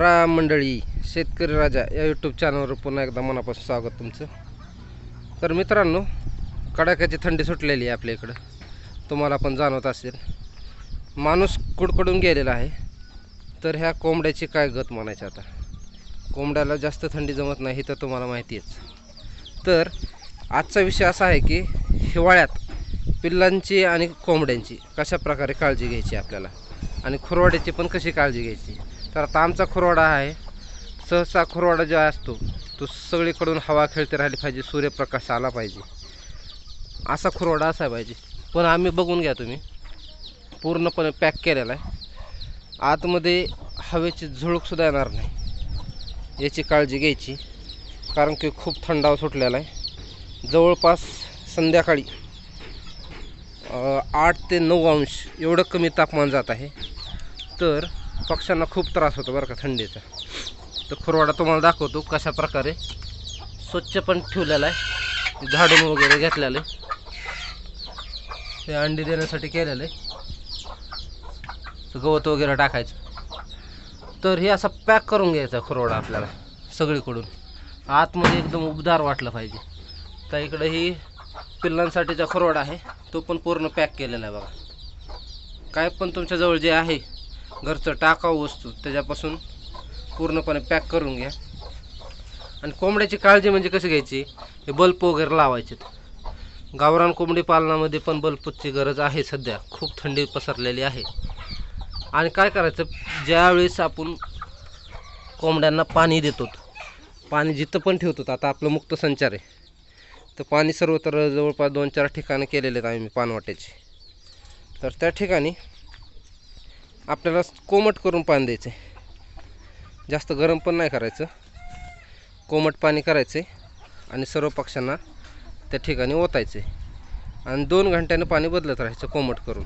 राम मंडळी शेतकरी राजा या यूट्यूब चॅनलवर पुन्हा एकदा मनापासून स्वागत तुमचं. तर मित्रांनो कडाक्याची थंडी सुटलेली आहे आपल्या इकडं. तुम्हाला पण जाणवत असेल. माणूस कुडकडून गेलेला आहे. तर ह्या कोंबड्याची काय गत म्हणायची आता? कोंबड्याला जास्त थंडी जमत नाही तर तुम्हाला माहिती आहेच. तर आजचा विषय असा आहे की हिवाळ्यात पिल्लांची आणि कोंबड्यांची कशा प्रकारे काळजी घ्यायची आपल्याला? आणि खुरवाड्याची पण कशी काळजी घ्यायची? तर आता आमचा खुरवाडा आहे. सहसा खुरवाडा जो असतो तो सगळीकडून हवा खेळते राहिली पाहिजे सूर्यप्रकाश आला पाहिजे. असा खुरवाडा असायला पाहिजे. पण आम्ही बघून घ्या तुम्ही. पूर्णपणे पॅक केलेला आहे. आतमध्ये हवेची झुळूकसुद्धा येणार नाही. याची काळजी घ्यायची. कारण की खूप थंडाव सुटलेला आहे. जवळपास संध्याकाळी आठ ते नऊ अंश एवढं कमी तापमान जात आहे. तर पक्ष्यांना खूप त्रास होतो बरं का थंडीचा. तर खुरवाडा तुम्हाला दाखवतो कशा प्रकारे स्वच्छ पण ठेवलेला आहे. झाडून वगैरे घेतलेलं आहे. ते अंडी देण्यासाठी केलेलं आहे. गवत वगैरे टाकायचं. तर हे असा पॅक करून घ्यायचा खुरवाडा आपल्याला सगळीकडून. आतमध्ये एकदम उबदार वाटलं पाहिजे. तर इकडं ही पिल्लांसाठीचा खुरवाडा आहे. तो पण पूर्ण पॅक केलेला आहे बघा. काय पण तुमच्याजवळ जे आहे घरचं टाकाऊ वस्तू त्याच्यापासून पूर्णपणे पॅक करून घ्या. आणि कोंबड्याची काळजी म्हणजे कशी घ्यायची? हे बल्ब वगैरे लावायचे गावरान कोंबडी पालनामध्ये पण बल्बची गरज आहे सध्या. खूप थंडी पसरलेली आहे. आणि काय करायचं? ज्यावेळेस आपण कोंबड्यांना पाणी देतो पाणी जिथं पण ठेवतो आता आपलं मुक्त संचार आहे. तर पाणी सर्वत्र जवळपास दोन चार ठिकाणं केलेले आहेत आम्ही पानवाट्याचे. तर त्या ठिकाणी आपल्याला कोमट करून पाणी द्यायचं आहे जास्त गरम पण नाही करायचं. कोमट पाणी करायचं आहे आणि सर्व पक्ष्यांना त्या ठिकाणी ओतायचं आहे आणि दोन घंट्यानं पाणी बदलत राहायचं कोमट करून.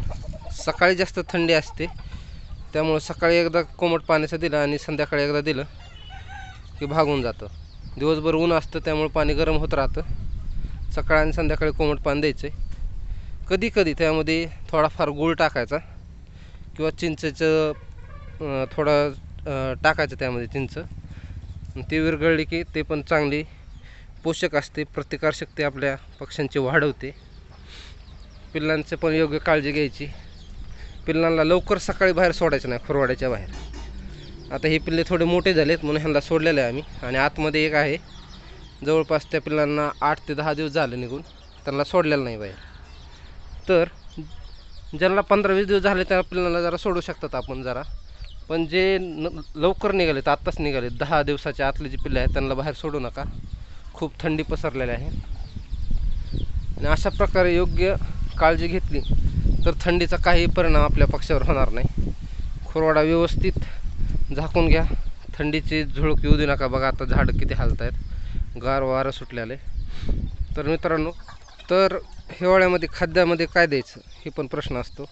सकाळी जास्त थंडी असते त्यामुळं सकाळी एकदा कोमट पाण्याचं दिलं आणि संध्याकाळी एकदा दिलं की भागून जातं. दिवसभर ऊन असतं त्यामुळे पाणी गरम होत राहतं. सकाळी आणि संध्याकाळी कोमट पाणी द्यायचं आहे कधी कधी त्यामध्ये थोडाफार गूळ टाकायचा. किंवा चिंचेचं थोडा थोडं टाकायचं त्यामध्ये चिंच. ती विरघळली की ते पण चांगली पोषक असते प्रतिकारशक्ती आपल्या पक्ष्यांची वाढवते. पिल्लांचं पण योग्य काळजी घ्यायची. पिल्लांना लवकर सकाळी बाहेर सोडायचं नाही खुरवाड्याच्या बाहेर. आता हे पिल्ले थोडे मोठे झालेत म्हणून ह्यांना सोडलेले आहे आम्ही. आणि आतमध्ये एक आहे. जवळपास त्या पिल्लांना आठ ते दहा दिवस झाले निघून. त्यांना सोडलेलं नाही बाहेर. तर ज्यांना पंधरा वीस दिवस झाले त्या पिल्लांना जरा सोडू शकतात आपण जरा. पण जे न लवकर निघालेत आत्ताच निघाले दहा दिवसाच्या आतले जे पिल्ले आहेत त्यांना बाहेर सोडू नका. खूप थंडी पसरलेली आहे. आणि अशा प्रकारे योग्य काळजी घेतली तर थंडीचा काही परिणाम आपल्या पक्षावर होणार नाही. खुरवाडा व्यवस्थित झाकून घ्या. थंडीची झुळूक येऊ देऊ नका. बघा आता झाडं किती हालत आहेत गार वारं सुटलेले तर मित्रांनो तर हिवाळ्यामध्ये खाद्यामध्ये काय द्यायचं हे पण प्रश्न असतो.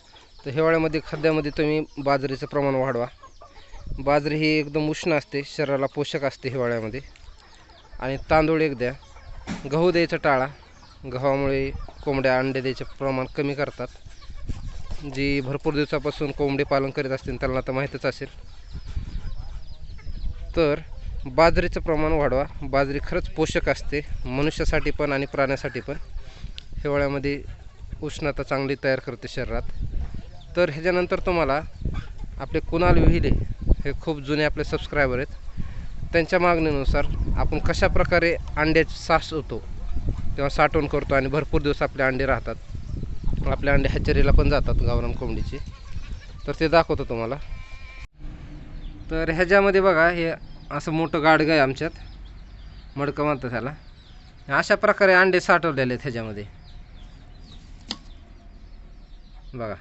तर हिवाळ्यामध्ये खाद्यामध्ये तुम्ही बाजरीचं प्रमाण वाढवा. बाजरी ही एकदम उष्ण असते शरीराला पोषक असते हिवाळ्यामध्ये. आणि तांदूळ एक द्या. गहू द्यायचं टाळा. गव्हामुळे कोंबड्या अंडे द्यायचे प्रमाण कमी करतात. जी भरपूर दिवसापासून कोंबडी पालन करीत असतील त्यांना तर माहीतच असेल. तर बाजरीचं प्रमाण वाढवा. बाजरी खरंच पोषक असते मनुष्यासाठी पण आणि प्राण्यासाठी पण. हिवाळ्यामध्ये उष्णता चांगली तयार करते शरीरात. तर ह्याच्यानंतर तुम्हाला आपले कुणाल विहिले हे खूप जुने आपले सबस्क्रायबर आहेत. त्यांच्या मागणीनुसार आपण कशा प्रकारे अंड्याची सास होतो तेव्हा साठवण करतो आणि भरपूर दिवस आपले अंडे राहतात. आपले अंडे हॅचरीला पण जातात गावरान कोंबडीचे. तर ते दाखवतो तुम्हाला. तर ह्याच्यामध्ये बघा हे असं मोठं गाडगं आहे आमच्यात. मडकं म्हणतं त्याला अशा प्रकारे अंडे साठवलेले आहेत ह्याच्यामध्ये. बघा.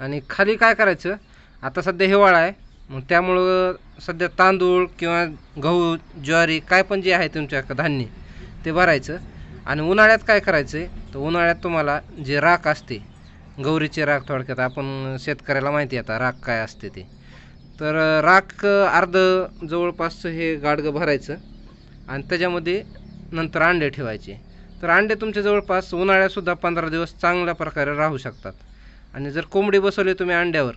आणि खाली काय करायचं? आता सध्या हिवाळा आहे. मग त्यामुळं सध्या तांदूळ किंवा गहू ज्वारी काय पण जे आहे तुमच्या धान्य ते भरायचं. आणि उन्हाळ्यात काय करायचं आहे तर उन्हाळ्यात तुम्हाला जे राख असते गौरीचे राख थोडक्यात आपण शेतकऱ्याला माहिती आहे आता राख काय असते ते. तर राख अर्ध जवळपासचं हे गाडगं भरायचं. आणि त्याच्यामध्ये नंतर अंडे ठेवायचे. तर अंडे तुमच्या जवळपास उन्हाळ्यातसुद्धा पंधरा दिवस चांगल्या प्रकारे राहू शकतात. आणि जर कोंबडी बसवली तुम्ही अंड्यावर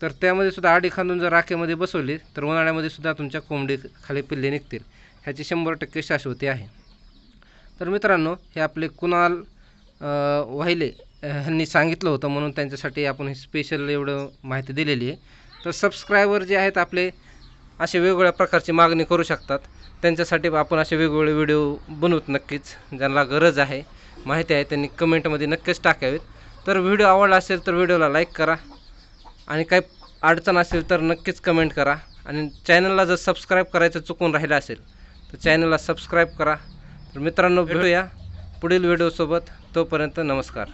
तर त्यामध्ये सुद्धा आडी खांदून जर राखेमध्ये बसवली तर उन्हाळ्यामध्ये सुद्धा तुमच्या कोंबडी खाली पिल्ले निघतील. ह्याची शंभर टक्के शाश्वती आहे. तर मित्रांनो हे आपले कुणाल वाहिले ह्यांनी सांगितलं होतं म्हणून त्यांच्यासाठी आपण हे स्पेशल एवढं माहिती दिलेली आहे. तर सबस्क्रायबर जे आहेत आपले असे वेगवेगळ्या प्रकारची मागणी करू शकतात. त्यांच्यासाठी आपण असे वेगवेगळे व्हिडिओ बनवत नक्कीच. ज्यांना गरज आहे माहिती आहे त्यांनी कमेंटमध्ये नक्कीच टाकावेत. तर व्हिडिओ आवडला असेल तर व्हिडिओला लाईक करा. आणि काही अडचण असेल तर नक्कीच कमेंट करा. आणि चॅनलला जर सबस्क्राईब करायचं चुकून राहिलं असेल तर चॅनलला सबस्क्राईब करा. तर मित्रांनो भेटूया पुढील व्हिडिओसोबत तोपर्यंत नमस्कार.